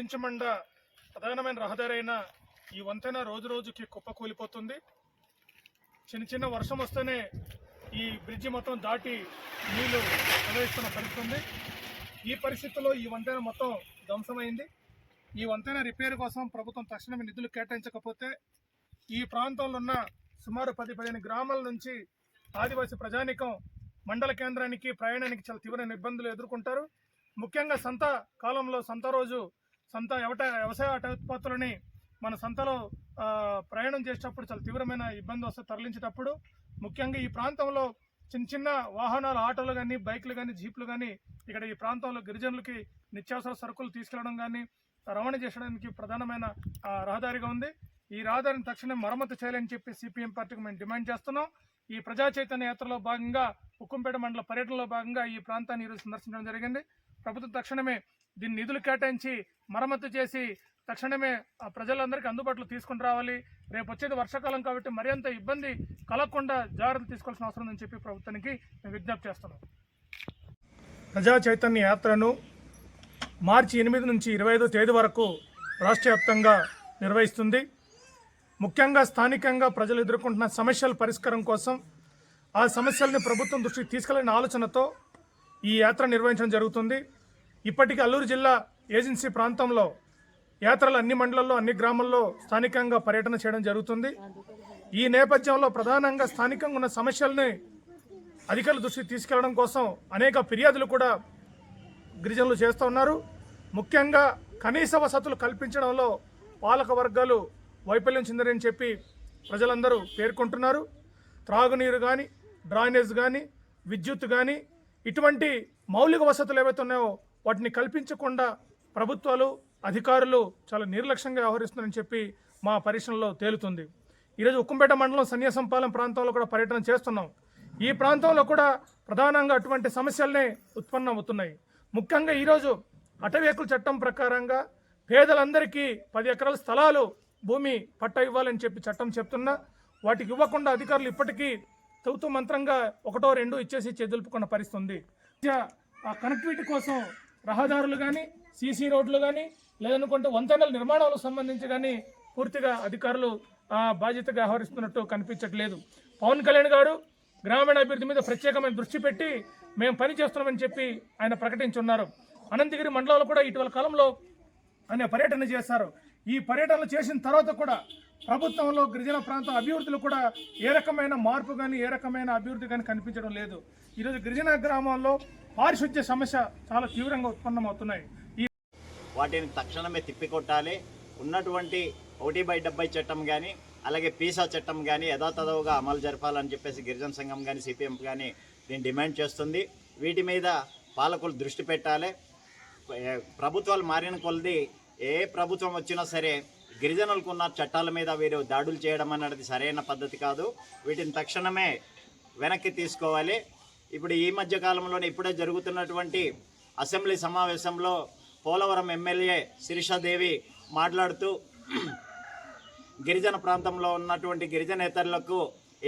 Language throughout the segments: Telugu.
కించమండ ప్రధానమైన రహదారి అయిన ఈ వంతెన రోజు రోజుకి కుప్పకూలిపోతుంది. చిన్న చిన్న వర్షం వస్తేనే ఈ బ్రిడ్జి మొత్తం దాటి నీళ్ళు ప్రవహిస్తున్న పరిస్థితుంది. ఈ పరిస్థితుల్లో ఈ వంతెన మొత్తం ధ్వంసమైంది. ఈ వంతెన రిపేర్ కోసం ప్రభుత్వం తక్షణమే నిధులు కేటాయించకపోతే ఈ ప్రాంతంలో ఉన్న సుమారు పది పదిహేను గ్రామాల నుంచి ఆదివాసీ ప్రజానికం మండల కేంద్రానికి ప్రయాణానికి చాలా తీవ్రమైన ఇబ్బందులు ఎదుర్కొంటారు. ముఖ్యంగా సంత కాలంలో సంత రోజు సంత ఎవట వ్యవసాయ ఉత్పత్తులని మన సంతలో ప్రయాణం చేసేటప్పుడు చాలా తీవ్రమైన ఇబ్బంది వస్తే తరలించేటప్పుడు ముఖ్యంగా ఈ ప్రాంతంలో చిన్న చిన్న వాహనాలు ఆటోలు కానీ బైక్లు కానీ జీప్లు కానీ ఇక్కడ ఈ ప్రాంతంలో గిరిజనులకి నిత్యావసర సరుకులు తీసుకెళ్ళడం కానీ రవాణా చేయడానికి ప్రధానమైన రహదారిగా ఉంది. ఈ రహదారిని తక్షణం మరమ్మతు చేయాలని చెప్పి సిపిఎం పార్టీకి మేము డిమాండ్ చేస్తున్నాం. ఈ ప్రజా చైతన్య యాత్రలో భాగంగా ఉక్కంపేట మండల పర్యటనలో భాగంగా ఈ ప్రాంతాన్ని ఈరోజు సందర్శించడం జరిగింది. ప్రభుత్వం తక్షణమే దీన్ని నిధులు కేటాయించి మరమ్మతు చేసి తక్షణమే ఆ ప్రజలందరికీ అందుబాటులో తీసుకుని రావాలి. రేపు వచ్చేది వర్షాకాలం కాబట్టి మరింత ఇబ్బంది కలగకుండా జాగ్రత్తలు తీసుకోవాల్సిన అవసరం ఉందని చెప్పి ప్రభుత్వానికి మేము విజ్ఞప్తి చేస్తున్నాం. ప్రజా చైతన్య యాత్రను మార్చి ఎనిమిది నుంచి ఇరవై ఐదో తేదీ వరకు రాష్ట్ర వ్యాప్తంగా నిర్వహిస్తుంది. ముఖ్యంగా స్థానికంగా ప్రజలు ఎదుర్కొంటున్న సమస్యల పరిష్కారం కోసం ఆ సమస్యల్ని ప్రభుత్వం దృష్టికి తీసుకెళ్ళిన ఆలోచనతో ఈ యాత్ర నిర్వహించడం జరుగుతుంది. ఇప్పటికీ అల్లూరు జిల్లా ఏజెన్సీ ప్రాంతంలో యాత్రలు అన్ని మండలాల్లో అన్ని గ్రామాల్లో స్థానికంగా పర్యటన చేయడం జరుగుతుంది. ఈ నేపథ్యంలో ప్రధానంగా స్థానికంగా ఉన్న సమస్యల్ని అధికారుల దృష్టికి తీసుకెళ్ళడం కోసం అనేక ఫిర్యాదులు కూడా గిరిజనులు చేస్తూ ఉన్నారు. ముఖ్యంగా కనీస వసతులు కల్పించడంలో పాలక వర్గాలు వైఫల్యం చెందారని చెప్పి ప్రజలందరూ పేర్కొంటున్నారు. త్రాగునీరు కానీ డ్రైనేజ్ కానీ విద్యుత్ కానీ ఇటువంటి మౌలిక వసతులు ఏవైతే ఉన్నాయో వాటిని కల్పించకుండా ప్రభుత్వాలు అధికారులు చాలా నిర్లక్ష్యంగా వ్యవహరిస్తున్నారని చెప్పి మా పరిశ్రమలో తేలుతుంది. ఈరోజు ఉక్కంపేట మండలం సన్యాసంపాలెం ప్రాంతంలో కూడా పర్యటన చేస్తున్నాం. ఈ ప్రాంతంలో కూడా ప్రధానంగా అటువంటి సమస్యలనే ఉత్పన్నమవుతున్నాయి. ముఖ్యంగా ఈరోజు అటవీకుల చట్టం ప్రకారంగా పేదలందరికీ పది ఎకరాల స్థలాలు భూమి పట్ట ఇవ్వాలని చెప్పి చట్టం చెప్తున్నా వాటికి ఇవ్వకుండా అధికారులు ఇప్పటికీ తూతు మంత్రంగా ఒకటో రెండో ఇచ్చేసి చేదులుపుకున్న పరిస్థితి ఉంది. ఆ కనెక్టివిటీ కోసం రహదారులు కానీ సీసీ రోడ్లు కానీ లేదనుకుంటే వంతెనల నిర్మాణాలకు సంబంధించి కానీ పూర్తిగా అధికారులు బాధ్యతగా వ్యవహరిస్తున్నట్టు కనిపించట్లేదు. పవన్ కళ్యాణ్ గారు గ్రామీణ అభివృద్ధి మీద ప్రత్యేకమైన దృష్టి పెట్టి మేము పని చేస్తున్నామని చెప్పి ఆయన ప్రకటించున్నారు. అనంతగిరి మండలంలో కూడా ఇటీవల కాలంలో ఆయన పర్యటన చేశారు. ఈ పర్యటనలు చేసిన తర్వాత కూడా ప్రభుత్వంలో గిరిజన ప్రాంత అభివృద్ధిలో కూడా ఏ రకమైన మార్పు కానీ ఏ రకమైన అభివృద్ధి కానీ కనిపించడం లేదు. ఈరోజు గిరిజన గ్రామాల్లో పారిశుద్ధ్య సమస్య చాలా తీవ్రంగా ఉత్పన్నమవుతున్నాయి. ఈ వాటిని తక్షణమే తిప్పికొట్టాలి. ఉన్నటువంటి ఒకటి బై డెబ్బై చట్టం కానీ అలాగే పీసా చట్టం కానీ యథాతథవుగా అమలు జరపాలని చెప్పేసి గిరిజన సంఘం కానీ సిపిఎం కానీ దీన్ని డిమాండ్ చేస్తుంది. వీటి మీద పాలకులు దృష్టి పెట్టాలి. ప్రభుత్వాలు మారిన కొలది ఏ ప్రభుత్వం వచ్చినా సరే గిరిజనులకు ఉన్న చట్టాల మీద వీరు దాడులు చేయడం అనేది సరైన పద్ధతి కాదు. వీటిని తక్షణమే వెనక్కి తీసుకోవాలి. ఇప్పుడు ఈ మధ్య కాలంలోనే ఇప్పుడే జరుగుతున్నటువంటి అసెంబ్లీ సమావేశంలో పోలవరం ఎమ్మెల్యే శిరీషాదేవి మాట్లాడుతూ గిరిజన ప్రాంతంలో ఉన్నటువంటి గిరిజనేతరులకు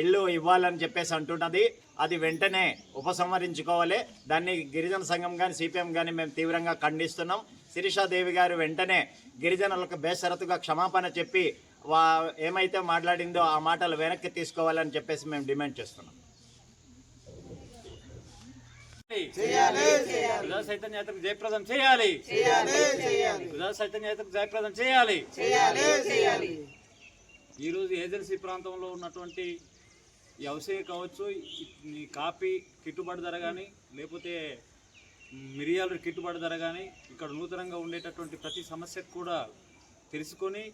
ఇల్లు ఇవ్వాలని చెప్పేసి అంటున్నది. అది వెంటనే ఉపసంహరించుకోవాలి. దాన్ని గిరిజన సంఘం కానీ సిపిఎం కానీ మేము తీవ్రంగా ఖండిస్తున్నాం. శిరీషాదేవి గారు వెంటనే గిరిజనులకు బేసరతుగా క్షమాపణ చెప్పి వా ఏమైతే మాట్లాడిందో ఆ మాటలు వెనక్కి తీసుకోవాలని చెప్పేసి మేము డిమాండ్ చేస్తున్నాం. ప్రజా చైతన్య యాత్రకు జయప్రదం చేయాలి. ప్రజా చైతన్య యాత్రకు జయప్రదం చేయాలి. ఈరోజు ఏజెన్సీ ప్రాంతంలో ఉన్నటువంటి ఈ వ్యవసాయ కావచ్చు ఈ కాఫీ గిట్టుబాటు ధర కానీ లేకపోతే మిరియాల గిట్టుబాటు ధర కానీ ఇక్కడ నూతనంగా ఉండేటటువంటి ప్రతి సమస్యకు కూడా తెలుసుకొని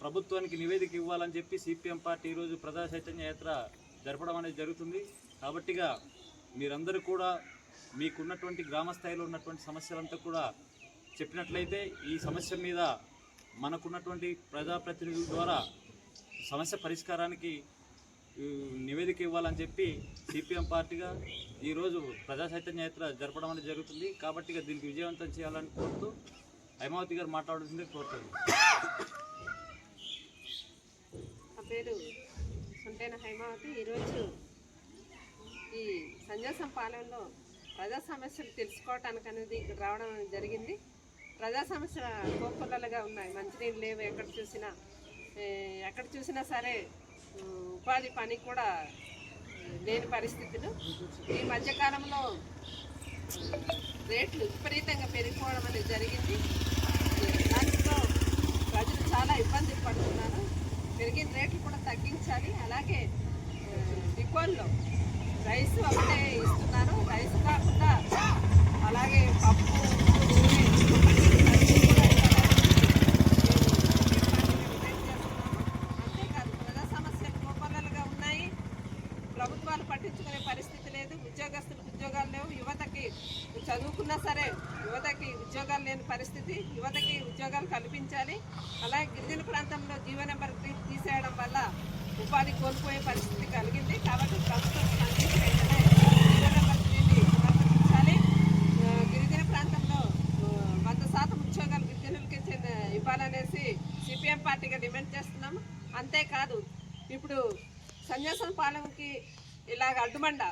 ప్రభుత్వానికి నివేదిక ఇవ్వాలని చెప్పి సిపిఎం పార్టీ ఈరోజు ప్రజా చైతన్య యాత్ర జరపడం అనేది జరుగుతుంది. కాబట్టిగా మీరందరూ కూడా మీకున్నటువంటి గ్రామ స్థాయిలో ఉన్నటువంటి సమస్యలంతా కూడా చెప్పినట్లయితే ఈ సమస్య మీద మనకున్నటువంటి ప్రజాప్రతినిధుల ద్వారా సమస్య పరిష్కారానికి నివేదిక ఇవ్వాలని చెప్పి సిపిఎం పార్టీగా ఈరోజు ప్రజా చైతన్య యాత్ర జరపడం అనేది జరుగుతుంది. కాబట్టి దీనికి విజయవంతం చేయాలని కోరుతూ హైమావతి గారు మాట్లాడుతుంది కోరుతుంది నా పేరు హైమావతి. ఈరోజు ఈ సంజాసం పాలెంలో ప్రజా సమస్యలు తెలుసుకోవటానికి అనేది ఇక్కడ రావడం జరిగింది. ప్రజా సమస్యలు కోకొల్లలుగా ఉన్నాయి. మంచినీళ్ళు లేవు ఎక్కడ చూసినా. ఎక్కడ చూసినా సరే ఉపాధి పని కూడా లేని పరిస్థితులు. ఈ మధ్యకాలంలో రేట్లు విపరీతంగా పెరిగిపోవడం అనేది జరిగింది. దాంట్లో ప్రజలు చాలా ఇబ్బందులు పడుతున్నారు. పెరిగిన రేట్లు కూడా తగ్గించాలి. అలాగే డిపోల్లో రైస్ ఒకటే ఇస్తున్నారు. రైస్ కాకుండా అలాగే పప్పు అంతేకాదు ప్రజా సమస్యలు కోకొల్లలుగా ఉన్నాయి. ప్రభుత్వాలు పట్టించుకునే పరిస్థితి లేదు. ఉద్యోగస్తులకు ఉద్యోగాలు లేవు. యువతకి చదువుకున్నా సరే యువతకి ఉద్యోగాలు లేని పరిస్థితి. యువతకి ఉద్యోగాలు కల్పించాలి. అలాగే గిరిజన ప్రాంతంలో జీవో నెంబర్ తీసేయడం వల్ల ఉపాధి కోల్పోయే పరిస్థితి కలిగింది. కాబట్టి ప్రభుత్వం స్పందించి వెంటనే గిరిజన ప్రాంతంలో వంద శాతం ఉద్యోగాలు గిరిజనులకి ఇవ్వాలనేసి సిపిఎం పార్టీగా డిమాండ్ చేస్తున్నాము అంతేకాదు ఇప్పుడు సన్యాసం పాలెంకి ఇలాగ అడ్డుమండ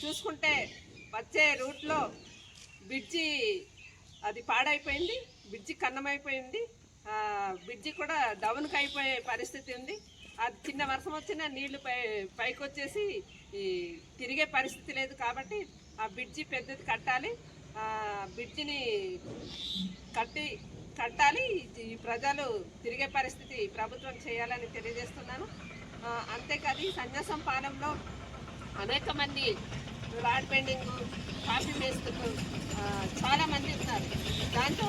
చూసుకుంటే వచ్చే రూట్లో బ్రిడ్జి అది పాడైపోయింది. బ్రిడ్జి కన్నమైపోయింది బ్రిడ్జి కూడా డౌన్కి అయిపోయే పరిస్థితి ఉంది. అది చిన్న వర్షం వచ్చినా నీళ్ళు పై పైకి వచ్చేసి ఈ తిరిగే పరిస్థితి లేదు కాబట్టి ఆ బ్రిడ్జి పెద్దది కట్టాలి. ఆ బ్రిడ్జిని కట్టి కట్టాలి. ఈ ప్రజలు తిరిగే పరిస్థితి ప్రభుత్వం చేయాలని తెలియజేస్తున్నాను. అంతేకాదు ఈ సన్యాసం పాలెంలో అనేక మంది రాడ్ బెండింగ్ కాఫీ మేస్తులు చాలామంది ఉన్నారు. దాంతో